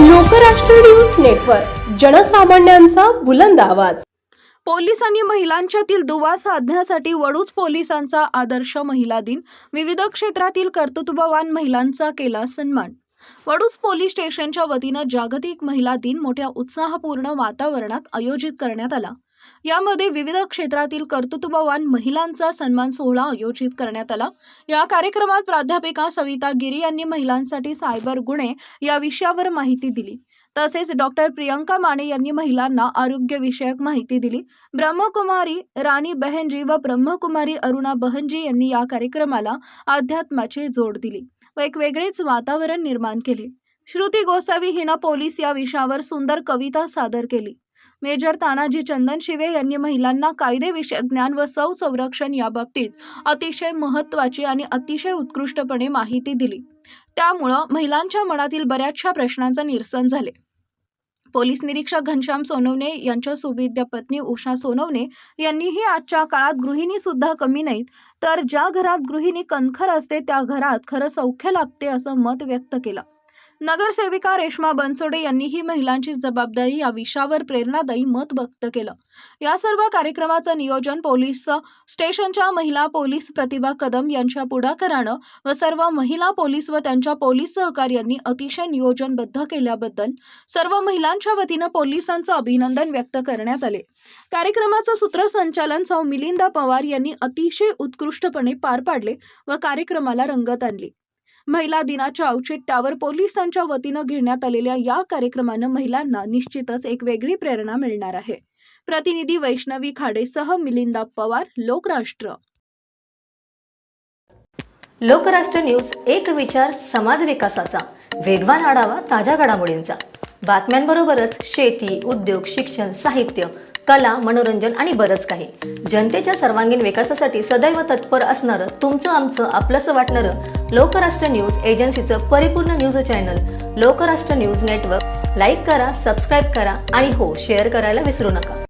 Lokrashtra news network जनसामान्यांचा बुलंद आवाज. पोलिसांनी महिलांच्यातील दुवा साधण्यासाठी वडूज पोलिसांचा आदर्श महिला दिन विविध क्षेत्रातील कर्तृत्ववान महिलांचा केला सन्मान. वडूज पोलीस स्टेशनच्या वतीनं जागतिक महिला दिन मोठ्या उत्साहपूर्ण वातावरणात आयोजित करण्यात आला. यामध्ये विविध क्षेत्रातील कर्तृत्ववान महिलांचा सन्मान सोहळा आयोजित करण्यात आला. या कार्यक्रमात प्राध्यापिका सविता गिरी यांनी महिलांसाठी सायबर गुन्हे या विषयावर माहिती दिली. तसेच डॉक्टर प्रियंका माने यांनी महिलांना आरोग्यविषयक माहिती दिली. ब्रह्मकुमारी राणी बहनजी व ब्रह्मकुमारी अरुणा बहनजी यांनी या कार्यक्रमाला अध्यात्माची जोड दिली व एक वेगळेच वातावरण निर्माण केले. श्रुती गोसावी हिनं पोलीस या विषयावर सुंदर कविता सादर केली. मेजर तानाजी चंदन शिवे यांनी महिलांना कायदेविषयक ज्ञान व सौ संरक्षण याबाबतीत अतिशय महत्त्वाची आणि अतिशय उत्कृष्टपणे माहिती दिली. त्यामुळं महिलांच्या मनातील बऱ्याचशा प्रश्नांचं निरसन झाले. पोलीस निरीक्षक घनश्याम सोनवणे यांच्या सुविद्या पत्नी उषा सोनवणे यांनीही आजच्या काळात गृहिणी सुद्धा कमी नाहीत तर ज्या घरात गृहिणी कणखर असते त्या घरात खरं सौख्य लाभते असं मत व्यक्त केलं. नगरसेविका रेश्मा बनसोडे यांनीही महिलांची जबाबदारी या विषयावर प्रेरणादायी मत व्यक्त केलं. या सर्व कार्यक्रमाचं नियोजन पोलीस स्टेशनच्या महिला पोलीस प्रतिभा कदम यांच्या पुढाकारानं व सर्व महिला पोलीस व त्यांच्या पोलीस सहकार्यांनी अतिशय नियोजनबद्ध केल्याबद्दल सर्व महिलांच्या वतीनं पोलिसांचं अभिनंदन व्यक्त करण्यात आले. कार्यक्रमाचं सूत्रसंचालन सौ मिलिंदा पवार यांनी अतिशय उत्कृष्टपणे पार पाडले व कार्यक्रमाला रंगत आणली. महिला दिनाच्या औचित्यावर पोलिसांच्या वतीनं घेण्यात आलेल्या या कार्यक्रमानं महिलांना निश्चितच एक वेगळी प्रेरणा मिळणार आहे. प्रतिनिधी वैष्णवी खाडेसह मिलिंदा पवार लोकराष्ट्र. लोकराष्ट्र न्यूज एक विचार समाज विकासाचा. वेगवान आढावा ताज्या घडामोडींचा. बातम्यांबरोबरच शेती उद्योग शिक्षण साहित्य कला मनोरंजन आणि बरंच काही. जनतेच्या सर्वांगीण विकासासाठी सदैव तत्पर असणारं तुमचं आमचं आपलंसं वाटणारं लोकराष्ट्र न्यूज एजन्सीचं परिपूर्ण news channel Lokrashtra news network. Like करा सबस्क्राईब करा आणि हो शेअर करायला विसरू नका.